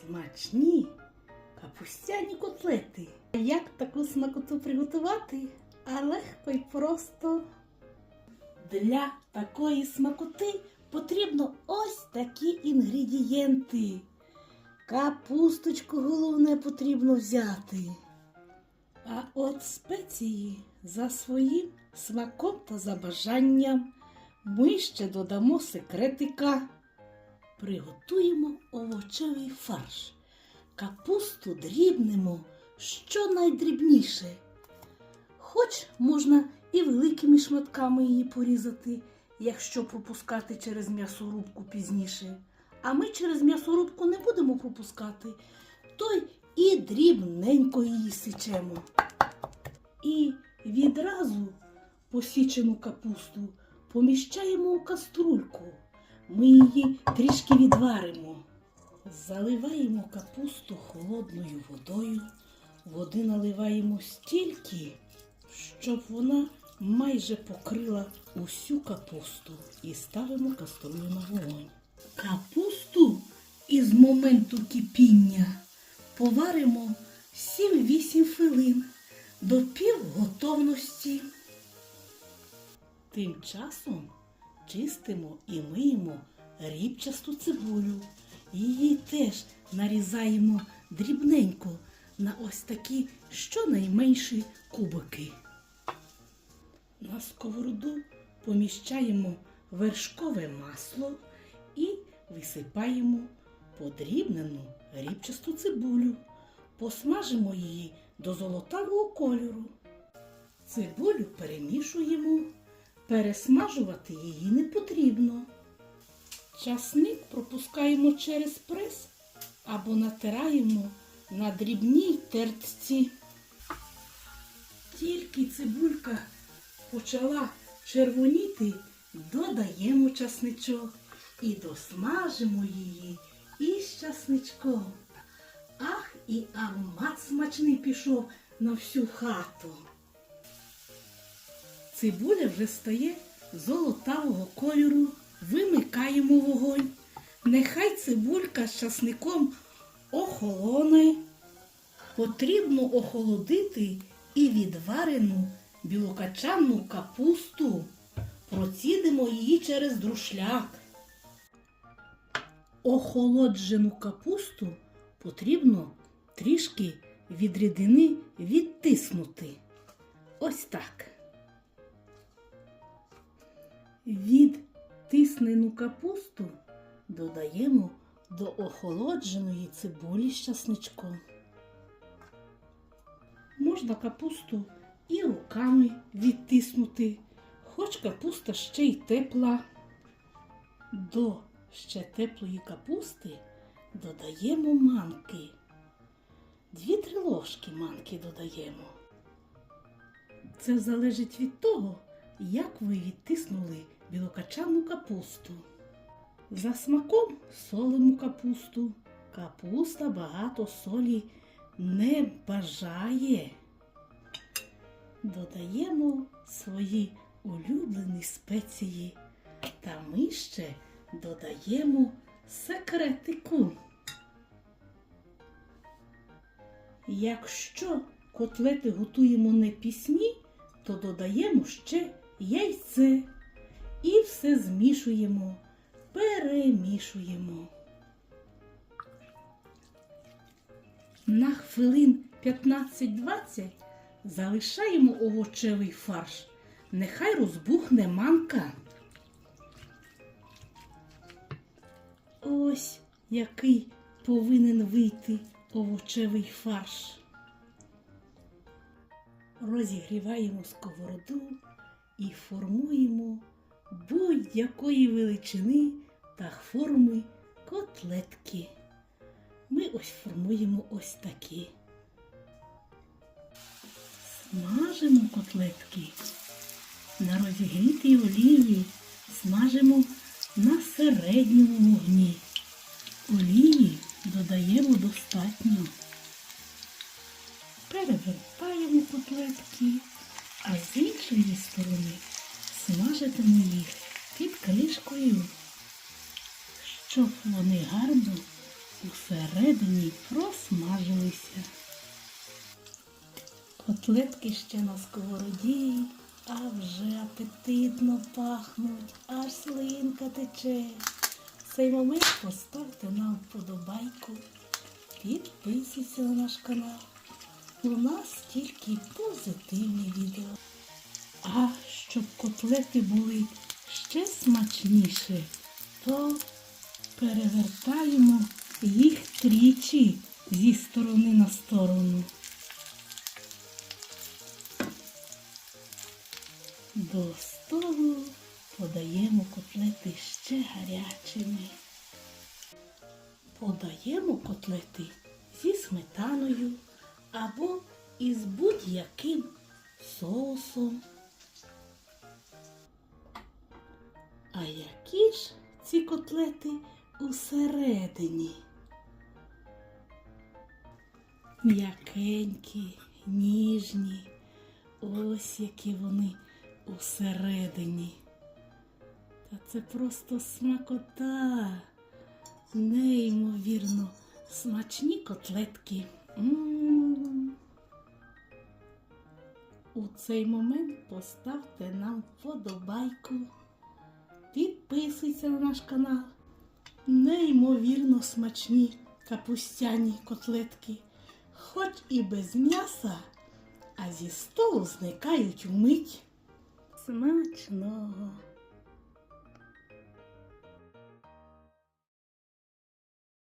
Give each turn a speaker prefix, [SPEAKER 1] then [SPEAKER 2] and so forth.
[SPEAKER 1] Смачні капустяні котлети. Як таку смакоту приготувати? А легко і просто. Для такої смакоти потрібно ось такі інгредієнти. Капусточку головне потрібно взяти. А от спеції за своїм смаком та за бажанням ми ще додамо секретика. Приготуємо овочевий фарш. Капусту дрібнемо щонайдрібніше. Хоч можна і великими шматками її порізати, якщо пропускати через м'ясорубку пізніше. А ми через м'ясорубку не будемо пропускати, то й і дрібненько її січемо. І відразу посічену капусту поміщаємо у каструльку. Ми її трішки відваримо. Заливаємо капусту холодною водою. Води наливаємо стільки, щоб вона майже покрила усю капусту і ставимо каструлю на вогонь. Капусту із моменту кипіння поваримо 7-8 хвилин до півготовності. Тим часом чистимо і миємо рібчасту цибулю. Її теж нарізаємо дрібненько на ось такі щонайменші кубики. На сковороду поміщаємо вершкове масло і висипаємо подрібнену рібчасту цибулю. Посмажимо її до золотавого кольору. Цибулю перемішуємо. Пересмажувати її не потрібно. Часник пропускаємо через прес або натираємо на дрібній тертці. Тільки цибулька почала червоніти, додаємо часничок і досмажимо її із часничком. Ах, і аромат смачний пішов на всю хату. Цибуля вже стає золотавого кольору. Вимикаємо вогонь. Нехай цибулька з часником охолоне. Потрібно охолодити і відварену білокачанну капусту. Процідимо її через друшляк. Охолоджену капусту потрібно трішки від рідини відтиснути. Ось так. Відтиснену капусту додаємо до охолодженої цибулі з часничком. Можна капусту і руками відтиснути, хоч капуста ще й тепла. До ще теплої капусти додаємо манки. Дві-три ложки манки додаємо. Це залежить від того, як ви відтиснули білокачанну капусту. За смаком солимо капусту. Капуста багато солі не бажає. Додаємо свої улюблені спеції. Та ми ще додаємо секретику. Якщо котлети готуємо не пісні, то додаємо ще яйце і все змішуємо, перемішуємо. На хвилин 15-20 залишаємо овочевий фарш. Нехай розбухне манка. Ось який повинен вийти овочевий фарш. Розігріваємо сковороду і формуємо будь-якої величини та форми котлетки. Ми ось формуємо ось такі. Смажимо котлетки на розігрітій олії, смажимо на середньому вогні. Олії додаємо достатньо. Перевертаємо котлетки, а з іншої сторони смажитиму їх під кришкою, щоб вони гарно усе всередині просмажилися. Котлетки ще на сковороді, а вже апетитно пахнуть, аж слинка тече. В цей момент поставте нам вподобайку, підписуйтесь на наш канал. У нас тільки позитивні відео. А щоб котлети були ще смачніші, то перевертаємо їх тричі зі сторони на сторону. До столу подаємо котлети ще гарячими. Подаємо котлети зі сметаною або із будь-яким соусом. А які ж ці котлети усередині? М'якенькі, ніжні, ось які вони усередині. Та це просто смакота. Неймовірно, смачні котлетки. М. У цей момент поставте нам вподобайку. Підписуйся на наш канал. Неймовірно смачні капустяні котлетки. Хоч і без м'яса, а зі столу зникають вмить. Смачного!